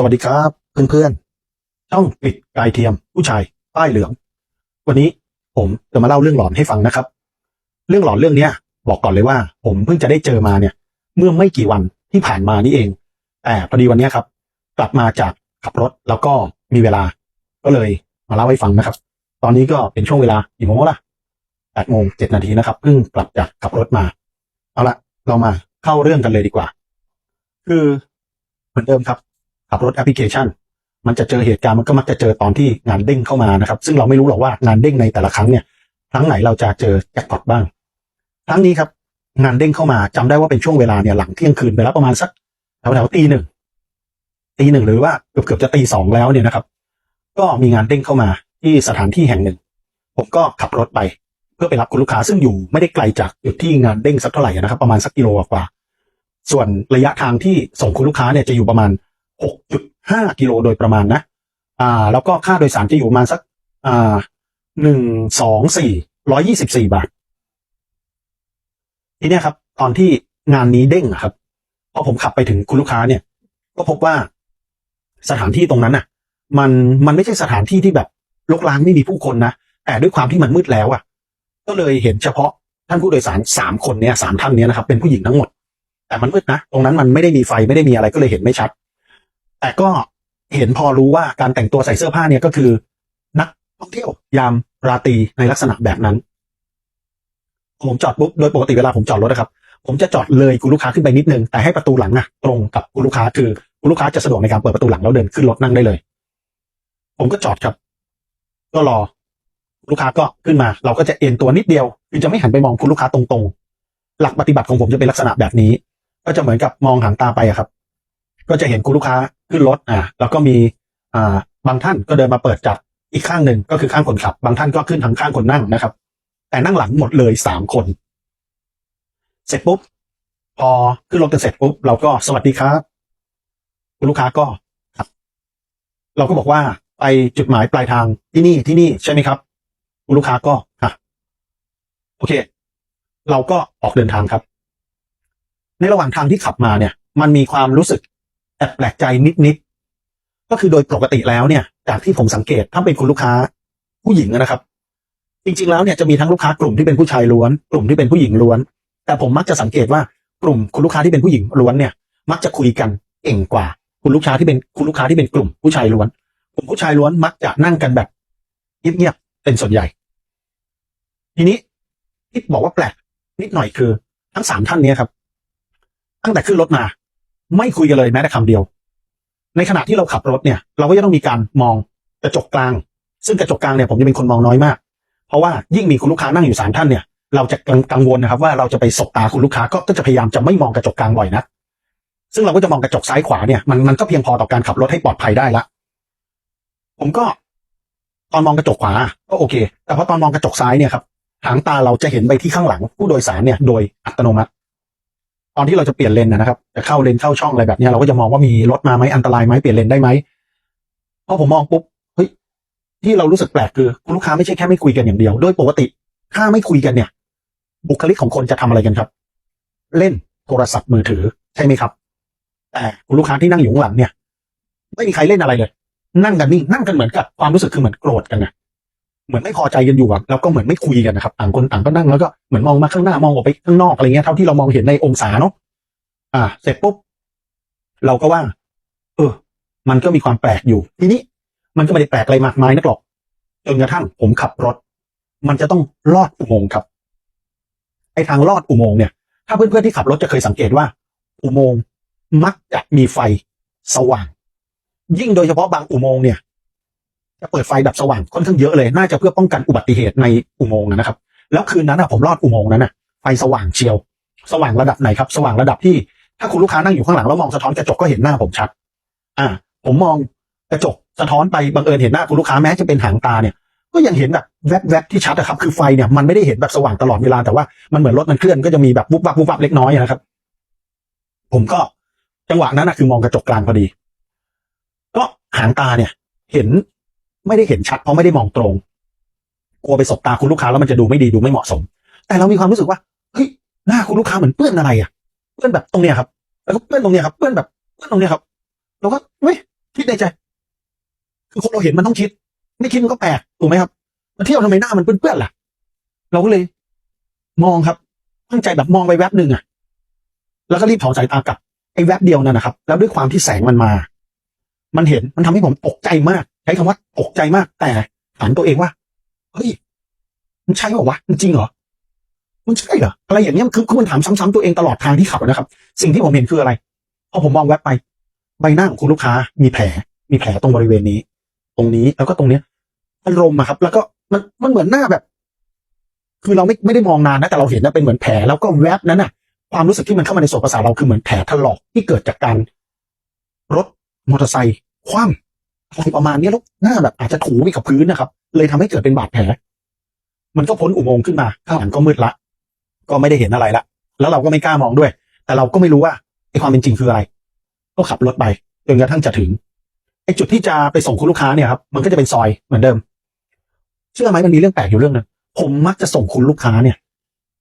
สวัสดีครับเพื่อนๆช่องปิดกายเทียม ผู้ชายป้ายเหลือง วันนี้ผมจะมาเล่าเรื่องหลอนให้ฟังนะครับ เรื่องหลอนเรื่องเนี้ย บอกก่อนเลยว่า ผมเพิ่งจะได้เจอมาเนี่ย เมื่อไม่กี่วันที่ผ่านมานี่เอง แต่พอดีวันนี้ครับ กลับมาจากขับรถแล้วก็มีเวลา ก็เลยมาเล่าให้ฟังนะครับ ตอนนี้ก็เป็นช่วงเวลากี่โมงละแปดโมงเจ็ดนาทีนะครับเพิ่งกลับจากขับรถมาเอาละเรามาเข้าเรื่องกันเลยดีกว่า คือเหมือนเดิมครับ ขับรถแอปพลิเคชัน มันจะเจอเหตุการณ์มันก็มักจะเจอตอนที่งานเด้งเข้ามานะครับ ซึ่งเราไม่รู้หรอกว่างานเด้งในแต่ละครั้งเนี่ยครั้งไหนเราจะเจอแจ็คพอตบ้างครั้งนี้ครับ งานเด้งเข้ามาจำได้ว่าเป็นช่วงเวลาเนี่ยหลังเที่ยงคืนไปแล้วประมาณสักแถวๆตีหนึ่งตีหนึ่งหรือว่าเกือบเกือบๆจะตีสองแล้วเนี่ยนะครับ ก็มีงานเด้งเข้ามาที่สถานที่แห่งหนึ่ง ผมก็ขับรถไป เพื่อไปรับคุณลูกค้าซึ่งอยู่ไม่ได้ไกลจากจุดที่งานเด้งสักเท่าไหร่นะครับ ประมาณสักกิโลกว่า ส่วนระยะทางที่ส่งคุณลูกค้าเนี่ยจะอยู่ประมาณ 6.5 กิโลโดยประมาณนะ อ่า แล้วก็ค่าโดยสารจะอยู่มาสัก อ่าหนึ่งสองสี่ร้อยยี่สิบสี่บาททีเนี้ยครับ ตอนที่งานนี้เด้งครับพอผมขับไปถึงคุณลูกค้าเนี่ย ก็พบว่าสถานที่ตรงนั้นน่ะ มันมันไม่ใช่สถานที่ที่แบบลกล้างไม่มีผู้คนนะแต่ด้วยความที่มันมืดแล้วอะ ก็เลยเห็นเฉพาะท่านผู้โดยสารสามคนเนี่ยสามท่านเนี้ยนะครับ เป็นผู้หญิงทั้งหมด แต่มันมืดนะ ตรงนั้นมันไม่ได้มีไฟไม่ได้มีอะไรก็เลยเห็นไม่ชัด แต่ก็เห็นพอรู้ว่าการแต่งตัวใส่เสื้อผ้าเนี่ยก็คือ นักท่องเที่ยวยามราตรีในลักษณะแบบนั้น ผมจอดปุ๊บโดยปกติเวลาผมจอดรถนะครับ ผมจะจอดเลยคุณลูกค้าขึ้นไปนิดนึง แต่ให้ประตูหลังอะตรงกับคุณลูกค้าคือคุณลูกค้าจะสะดวกในการเปิดประตูหลังแล้วเดินขึ้นรถนั่งได้เลย ผมก็จอดครับ ก็รอลูกค้าก็ขึ้นมา เราก็จะเอ็นตัวนิดเดียวคือจะไม่หันไปมองคุณลูกค้าตรงๆ หลักปฏิบัติของผมจะเป็นลักษณะแบบนี้ ก็จะเหมือนกับมองหางตาไปอะครับ ก็จะเห็นคุณลูกค้าขึ้นรถอ่าแล้วก็มีอ่าบางท่านก็เดินมาเปิดจากอีกข้างหนึ่งก็คือข้างคนขับ บางท่านก็ขึ้นทางข้างคนนั่งนะครับ แต่นั่งหลังหมดเลยสามคน เสร็จปุ๊บพอขึ้นรถกันเสร็จปุ๊บเราก็สวัสดีครับคุณลูกค้าก็ครับเราก็บอกว่าไปจุดหมายปลายทางที่นี่ที่นี่ใช่ไหมครับคุณลูกค้าก็ค่ะโอเค เราก็ออกเดินทางครับ ในระหว่างทางที่ขับมาเนี่ย มันมีความรู้สึก แอบแปลกใจนิดๆก็คือโดยปกติแล้วเนี่ย จากที่ผมสังเกตถ้าเป็นคุณลูกค้าผู้หญิงนะครับ จริง ๆ แล้วเนี่ยจะมีทั้งลูกค้ากลุ่มที่เป็นผู้ชายล้วน กลุ่มที่เป็นผู้หญิงล้วน แต่ผมมักจะสังเกตว่ากลุ่มคุณลูกค้าที่เป็นผู้หญิงล้วนเนี่ย มักจะคุยกันเก่งกว่า คุณลูกค้าที่เป็นคุณลูกค้าที่เป็นกลุ่มผู้ชายล้วน กลุ่มผู้ชายล้วนมักจะนั่งกันแบบเงียบๆเป็นส่วนใหญ่ ทีนี้ที่บอกว่าแปลกนิดหน่อยคือ ทั้งสามท่านเนี้ครับ ตั้งแต่ขึ้นรถมา ไม่คุยกันเลยแม้แต่คำเดียว ในขณะที่เราขับรถเนี่ย เราก็จะต้องมีการมองกระจกกลาง ซึ่งกระจกกลางเนี่ยผมจะเป็นคนมองน้อยมาก เพราะว่ายิ่งมีคุณลูกค้านั่งอยู่สามท่านเนี่ย เราจะกังวลนะครับ ว่าเราจะไปสบตาคุณลูกค้าก็ก็จะพยายามจะไม่มองกระจกกลางบ่อยนะซึ่งเราก็จะมองกระจกซ้ายขวาเนี่ยมันมันก็เพียงพอต่อการขับรถให้ปลอดภัยได้ละ ผมก็ตอนมองกระจกขวาก็โอเค แต่พอตอนมองกระจกซ้ายเนี่ยครับหางตาเราจะเห็นไปที่ข้างหลังผู้โดยสารเนี่ยโดยอัตโนมัติ ตอนที่เราจะเปลี่ยนเลนนะครับจะเข้าเลนเข้าช่องอะไรแบบนี้เราก็จะมองว่ามีรถมาไหมอันตรายไหมเปลี่ยนเลนได้ไหมพอผมมองปุ๊บเฮ้ยที่เรารู้สึกแปลกคือคุณลูกค้าไม่ใช่แค่ไม่คุยกันอย่างเดียว โดยปกติถ้าไม่คุยกันเนี่ย บุคลิกของคนจะทำอะไรกันครับ เล่นโทรศัพท์มือถือใช่ไหมครับ แต่คุณลูกค้าที่นั่งอยู่ข้างหลังเนี่ย ไม่มีใครเล่นอะไรเลย นั่งกันนิ่งนั่งกันเหมือนกับความรู้สึกคือเหมือนโกรธกันนะ เหมือนไม่พอใจกันอยู่อะแล้วก็เหมือนไม่คุยกันนะครับต่างคนต่างก็นั่งแล้วก็เหมือนมองมาข้างหน้ามองออกไปข้างนอกอะไรเงี้ยเท่าที่เรามองเห็นในองศาเนาะอ่า เสร็จปุ๊บเราก็ว่า เออ มันก็มีความแปลกอยู่ ทีนี้ มันก็ไม่ได้แปลกอะไรมากมายนักหรอกจนกระทั่งผมขับรถ มันจะต้องลอดอุโมงค์ครับไอ้ทางลอดอุโมงค์เนี่ย ถ้าเพื่อนๆที่ขับรถจะเคยสังเกตว่า อุโมงค์มักจะมีไฟสว่าง ยิ่งโดยเฉพาะบางอุโมงค์เนี่ย จะเปิดไฟแบบสว่างค่อนข้างเยอะเลย น่าจะเพื่อป้องกันอุบัติเหตุในอุโมงค์นะครับ แล้วคืนนั้นนะผมลอดอุโมงค์นั้นนะไฟสว่างเชียว สว่างระดับไหนครับ สว่างระดับที่ ถ้าคุณลูกค้านั่งอยู่ข้างหลังแล้วมองสะท้อนกระจกก็เห็นหน้าผมชัด อ่า ผมมองกระจกสะท้อนไปบังเอิญเห็นหน้าคุณลูกค้าแม้จะเป็นหางตาเนี่ย ก็ยังเห็นแบบแวบๆที่ชัดอะครับ คือไฟเนี่ยมันไม่ได้เห็นแบบสว่างตลอดเวลาแต่ว่ามันเหมือนรถมันเคลื่อนก็จะมีแบบวุบวับวุบวับเล็กน้อยนะครับ ผมก็จังหวะนั้นนะคือมองกระจกกลางพอดี ก็หางตาเนี่ย เห็น ไม่ได้เห็นชัดเพราะไม่ได้มองตรง กลัวไปสบตาคุณลูกค้าแล้วมันจะดูไม่ดีดูไม่เหมาะสม แต่เรามีความรู้สึกว่าเฮ้ยหน้าคุณลูกค้าเหมือนเปื้อนอะไรอะเปื้อนแบบตรงเนี้ยครับแล้วก็เปื้อนตรงเนี้ยครับเปื้อนแบบเปื้อนตรงเนี้ยครับเราก็เฮ้ยคิดในใจคือคนเราเห็นมันต้องคิด ไม่คิดมันก็แปลกถูกไหมครับมาเที่ยวทำไมหน้ามันเปื้อนๆล่ะ เราก็เลย มองครับตั้งใจแบบมองไปแวบหนึ่งอะ แล้วก็รีบถอนสายตากลับไอ้แวบเดียวนั่นนะครับ แล้วด้วยความที่แสงมันมา มันเห็นมันทำให้ผมตกใจมาก ช้คำว่าตกใจมาก แต่ถามตัวเองว่าเฮ้ยมันใช่เหรอวะมันจริงเหรอมันใช่เหรออะไรอย่างเงี้ยคือคือมันถามซ้ำๆตัวเองตลอดทางที่ขับนะครับ สิ่งที่ผมเห็นคืออะไรพอผมมองแวบไป ใบหน้าของคุณลูกค้า มีแผล มีแผลตรงบริเวณนี้ ตรงนี้แล้วก็ตรงเนี้ยอารมณ์อะครับ แล้วก็มันมันเหมือนหน้าแบบ คือเราไม่ไม่ได้มองนานนะแต่เราเห็นนะเป็นเหมือนแผลแล้วก็แวบนั้นน่ะความรู้สึกที่มันเข้ามาในส่วนประสาทเราคือเหมือนแผลถลอกที่เกิดจากการรถมอเตอร์ไซค์คว่ำ อะไรประมาณนี้แล้วหน้าแบบอาจจะถูไปกับพื้นนะครับ เลยทำให้เกิดเป็นบาดแผล มันก็พ้นอุโมงค์ขึ้นมาข้างหลังก็มืดละ ก็ไม่ได้เห็นอะไรละ แล้วเราก็ไม่กล้ามองด้วย แต่เราก็ไม่รู้ว่าไอ้ความเป็นจริงคืออะไร ก็ขับรถไปจนกระทั่งจะถึงไอ้จุดที่จะไปส่งคุณลูกค้าเนี่ยครับมันก็จะเป็นซอยเหมือนเดิม เชื่อไหมมันมีเรื่องแปลกอยู่เรื่องหนึงผมมักจะส่งคุณลูกค้าเนี่ย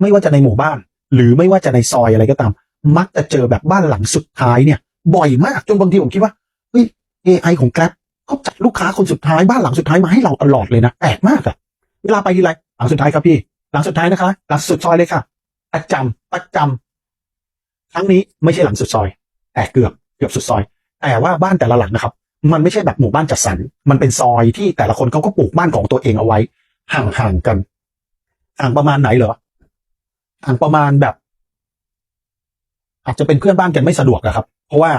ไม่ว่าจะในหมู่บ้าน หรือไม่ว่าจะในซอยอะไรก็ตาม มักจะเจอแบบบ้านหลังสุดท้ายเนี่ย บ่อยมากจนบางทีผมคิดว่าเฮ้ย AI ของ Grab เขาจัดลูกค้าคนสุดท้ายบ้านหลังสุดท้ายมาให้เราตลอดเลยนะแปลกมากอะเวลาไปทีไรหลังสุดท้ายครับพี่ หลังสุดท้ายนะคะ หลังสุดซอยเลยค่ะประจำประจำครั้งนี้ไม่ใช่หลังสุดซอย แต่เกือบเกือบสุดซอย แต่ว่าบ้านแต่ละหลังนะครับ มันไม่ใช่แบบหมู่บ้านจัดสรรมันเป็นซอยที่แต่ละคนเขาก็ปลูกบ้านของตัวเองเอาไว้ ห่างๆกันห่างประมาณไหนเหรอห่างประมาณแบบ อาจจะเป็นเพื่อนบ้านกันไม่สะดวกอะครับ เพราะว่า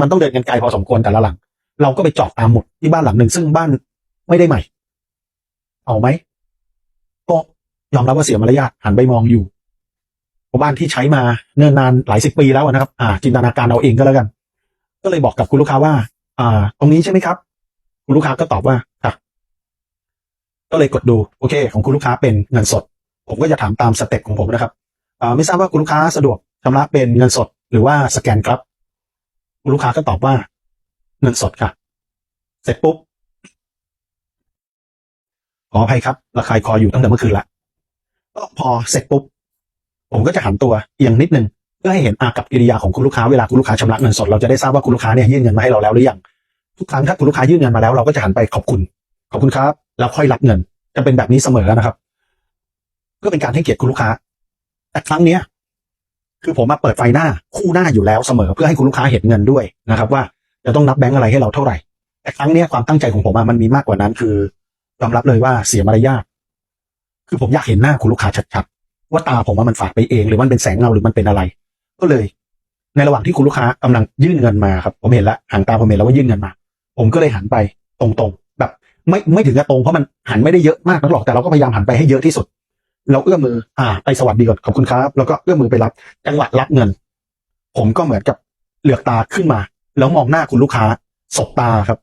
มันต้องเดินกันไกลพอสมควรแต่ละหลัง เราก็ไปจอดตามหมดที่บ้านหลังหนึ่งซึ่งบ้านไม่ได้ใหม่ เอาไหมก็ยอมรับว่าเสียมารยาทหันไปมองอยู่เพราะบ้านที่ใช้มาเนิ่นนานหลายสิบปีแล้วนะครับ อ่า จินตนาการเอาเองก็แล้วกัน ก็เลยบอกกับคุณลูกค้าว่า อ่า ตรงนี้ใช่ไหมครับ คุณลูกค้าก็ตอบว่าค่ะก็เลยกดดูโอเค ของคุณลูกค้าเป็นเงินสด ผมก็จะถามตามสเต็ปของผมนะครับอ่าไม่ทราบว่าคุณลูกค้าสะดวกชำระเป็นเงินสด หรือว่าสแกนครับ คุณลูกค้าก็ตอบว่า เงินสดค่ะ เสร็จปุ๊บ ขออภัยครับ ระคายคออยู่ตั้งแต่เมื่อคืนละก็พอเสร็จปุ๊บ ผมก็จะหันตัวเอียงนิดนึงเพื่อให้เห็นอากับกิริยาของคุณลูกค้าเวลาคุณลูกค้าชำระเงินสดเราจะได้ทราบว่าคุณลูกค้าเนี่ยยื่นเงินมาให้เราแล้วหรือยังทุกครั้งถ้าคุณลูกค้ายื่นเงินมาแล้วเราก็จะหันไปขอบคุณ ขอบคุณครับ แล้วค่อยรับเงิน จะเป็นแบบนี้เสมอนะครับเพื่อเป็นการให้เกียรติคุณลูกค้า แต่ครั้งเนี้ย คือผมมาเปิดไฟหน้าคู่หน้าอยู่แล้วเสมอ เพื่อให้คุณลูกค้าเห็นเงินด้วยนะครับ ว่า จะต้องนับแบงค์อะไรให้เราเท่าไหร่ แต่ครั้งเนี้ยความตั้งใจของผมอะมันมีมากกว่านั้นคือยอมรับเลยว่าเสียมารยาทคือผมอยากเห็นหน้าคุณลูกค้าชัดๆว่าตาผมว่ามันฝาดไปเองหรือมันเป็นแสงเงาหรือมันเป็นอะไร ก็เลย ในระหว่างที่คุณลูกค้ากำลังยื่นเงินมาครับ ผมเห็นแล้วหางตาผมเห็นแล้วว่ายื่นเงินมา ผมก็เลยหันไปตรงๆ แบบ ไม่ไม่ถึงกับตรงเพราะมันหันไม่ได้เยอะมากนักหรอกแต่เราก็พยายามหันไปให้เยอะที่สุด เราเอื้อมมือ อ่า ไปสวัสดีก่อนขอบคุณครับ แล้วก็เอื้อมมือไปรับจังหวะรับเงิน ผมก็เหมือนกับเหลือกตาขึ้นมา แล้วมองหน้าคุณลูกค้าสบตาครับ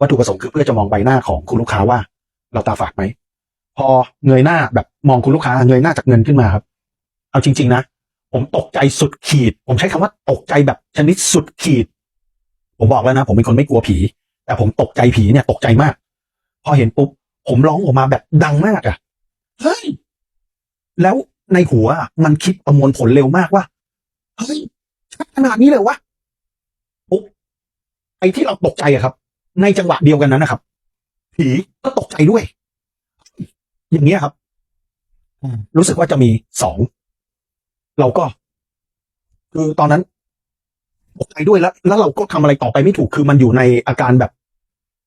วัตถุประสงค์คือเพื่อจะมองใบหน้าของคุณลูกค้าว่า เราตาฝาดไหม พอเงยหน้าแบบมองคุณลูกค้าเงยหน้าจากเงินขึ้นมาครับ เอาจริง ๆ นะ ผมตกใจสุดขีด ผมใช้คำว่าตกใจแบบชนิดสุดขีด ผมบอกแล้วนะ ผมเป็นคนไม่กลัวผี แต่ผมตกใจผีเนี่ย ตกใจมาก พอเห็นปุ๊บผมร้องออกมาแบบดังมากอะ่ะเฮ้ยแล้วในหัวมันคิดประมวลผลเร็วมากว่าเฮ้ยขนาดนี้เลยวะ ไอ้ที่เราตกใจอะครับ ในจังหวะเดียวกันนั้นนะครับ ผีก็ตกใจด้วย อย่างเงี้ยครับรู้สึกว่าจะมีสอง เราก็ คือตอนนั้นตกใจด้วยแล้ว แล้วเราก็ทำอะไรต่อไปไม่ถูกคือมันอยู่ในอาการแบบ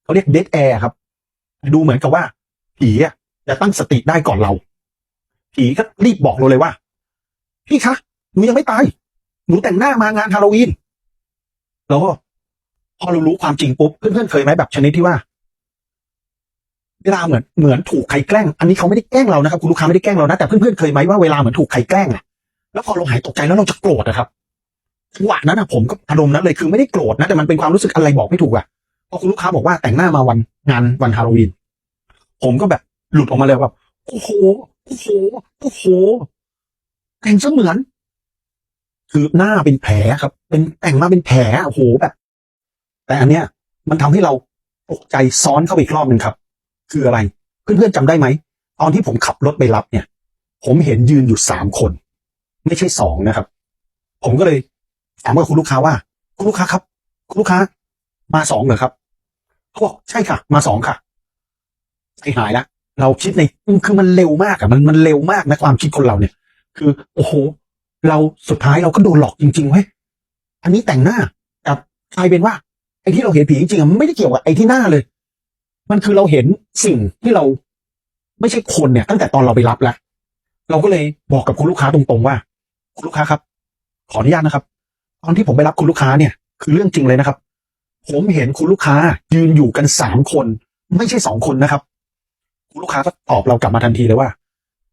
เขาเรียกเด a แอร์ครับ ดูเหมือนกับว่า ผีอะจะตั้งสติได้ก่อนเรา ผีก็รีบบอกเราเลยว่า พี่คะหนูยังไม่ตายหนูแต่งหน้ามางานฮาโลวีนแล้วก็ พอเรารู้ความจริงปุ๊บเพื่อนๆเคยไหมแบบชนิดที่ว่า เวลาเหมือนเหมือนถูกใครแกล้ง อันนี้เขาไม่ได้แกล้งเรานะครับคุณลูกค้าไม่ได้แกล้งเรานะแต่เพื่อนๆเคยไหมว่าเวลาเหมือนถูกใครแกล้งอะแล้วพอเราหายตกใจแล้วเราจะโกรธนะครับจังหวะนั้นอะผมก็อารมณ์นั้นเลยคือไม่ได้โกรธนะแต่มันเป็นความรู้สึกอะไรบอกไม่ถูกอะพอคุณลูกค้าบอกว่าแต่งหน้ามาวันงานวันฮาโลวีนผมก็แบบหลุดออกมาเลยแบบโอ้โหโอ้โหโอ้โหแต่งเสมือน คือหน้าเป็นแผลครับ เป็นแต่งมาเป็นแผลโอ้โหแบบ แต่อันเนี้ยมันทำให้เราตกใจซ้อนเข้าไปอีกรอบหนึ่งครับ คืออะไร เพื่อนๆจำได้ไหม ตอนที่ผมขับรถไปรับเนี่ย ผมเห็นยืนอยู่สามคน ไม่ใช่สองนะครับ ผมก็เลยถามกับคุณลูกค้าว่า คุณลูกค้าครับ คุณลูกค้า มาสองเหรอครับเขาบอกใช่ค่ะ มาสองค่ะใจหายละเราคิดในคือมันเร็วมากอะมันมันเร็วมากนะความคิดคนเราเนี่ย คือโอ้โห เราสุดท้ายเราก็โดนหลอกจริงๆเว้ยอันนี้แต่งหน้ากับกลายเป็นว่า อ้ที่เราเห็นผีจริงๆอะไม่ได้เกี่ยวกับไอ้ที่หน้าเลย มันคือเราเห็นสิ่งที่เราไม่ใช่คนเนี่ย ตั้งแต่ตอนเราไปรับแล้วเราก็เลยบอกกับคุณลูกค้าตรงๆว่า คุณลูกค้าครับ ขออนุญาตนะครับ ตอนที่ผมไปรับคุณลูกค้าเนี่ย คือเรื่องจริงเลยนะครับ ผมเห็นคุณลูกค้ายืนอยู่กันสามคน ไม่ใช่สองคนนะครับ คุณลูกค้าก็ตอบเรากลับมาทันทีเลยว่า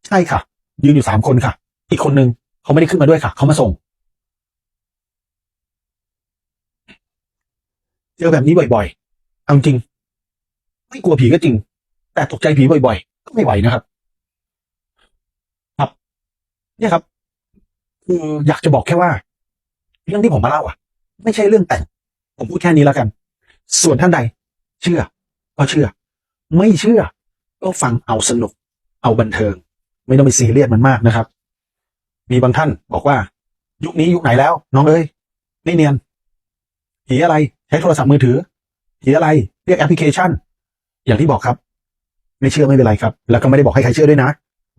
ใช่ค่ะ ยืนอยู่สามคนค่ะ อีกคนนึงเขาไม่ได้ขึ้นมาด้วยค่ะ เขามาส่ง เจอแบบนี้บ่อยๆเอาจริง ไม่กลัวผีก็จริง แต่ตกใจผีบ่อยๆ ก็ไม่ไหวนะครับ ครับ เนี่ยครับ คืออยากจะบอกแค่ว่า เรื่องที่ผมมาเล่าอะ ไม่ใช่เรื่องแต่ง ผมพูดแค่นี้แล้วกัน ส่วนท่านใด เชื่อ ก็เชื่อ ไม่เชื่อ ก็ฟังเอาสนุก เอาบันเทิง ไม่ต้องไปซีเรียสมันมากนะครับ มีบางท่านบอกว่า ยุคนี้ยุคไหนแล้ว น้องเอ้ยไม่เนียน ผีอะไรใช้โทรศัพท์มือถือผีอะไรเรียกแอปพลิเคชัน อย่างที่บอกครับ ไม่เชื่อไม่เป็นไรครับ แล้วก็ไม่ได้บอกให้ใครเชื่อด้วยนะ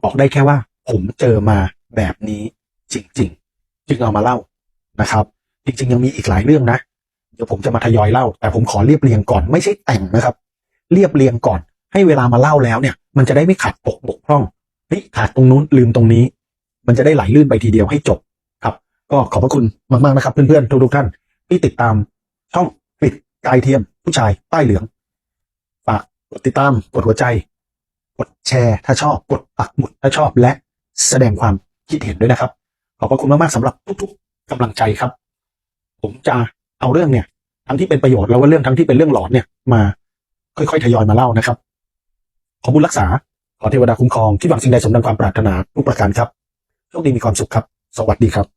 บอกได้แค่ว่า ผมเจอมาแบบนี้จริง ๆ จึงเอามาเล่านะครับ จริง ๆ ยังมีอีกหลายเรื่องนะเดี๋ยวผมจะมาทยอยเล่า แต่ผมขอเรียบเรียงก่อนไม่ใช่แต่งนะครับ เรียบเรียงก่อน ให้เวลามาเล่าแล้วเนี่ย มันจะได้ไม่ขาดตกบกพร่องเฮ้ยขาดตรงนู้นลืมตรงนี้ มันจะได้ไหลลื่นไปทีเดียวให้จบครับ ก็ขอบพระคุณมากๆนะครับ เพื่อนๆทุกๆท่านที่ติดตาม ช่องปิดกายเทียม ผู้ชายป้เหลือง ฝากกดติดตาม กดหัวใจ กดแชร์ ถ้าชอบ กดปักหมุดถ้าชอบและแสดงความคิดเห็นด้วยนะครับ ขอบพระคุณมากๆสำหรับทุกๆกำลังใจครับ ผมจะเอาเรื่องเนี่ย ทั้งที่เป็นประโยชน์แล้วก็เรื่องทั้งที่เป็นเรื่องหลอนเนี่ยมาค่อยๆทยอยมาเล่านะครับ ขอบุญรักษา ขอเทวดาคุ้มครองที่หวังสิ่งใดสมดังความปรารถนาทุกประการครับโชคดีมีความสุขครับ สวัสดีครับ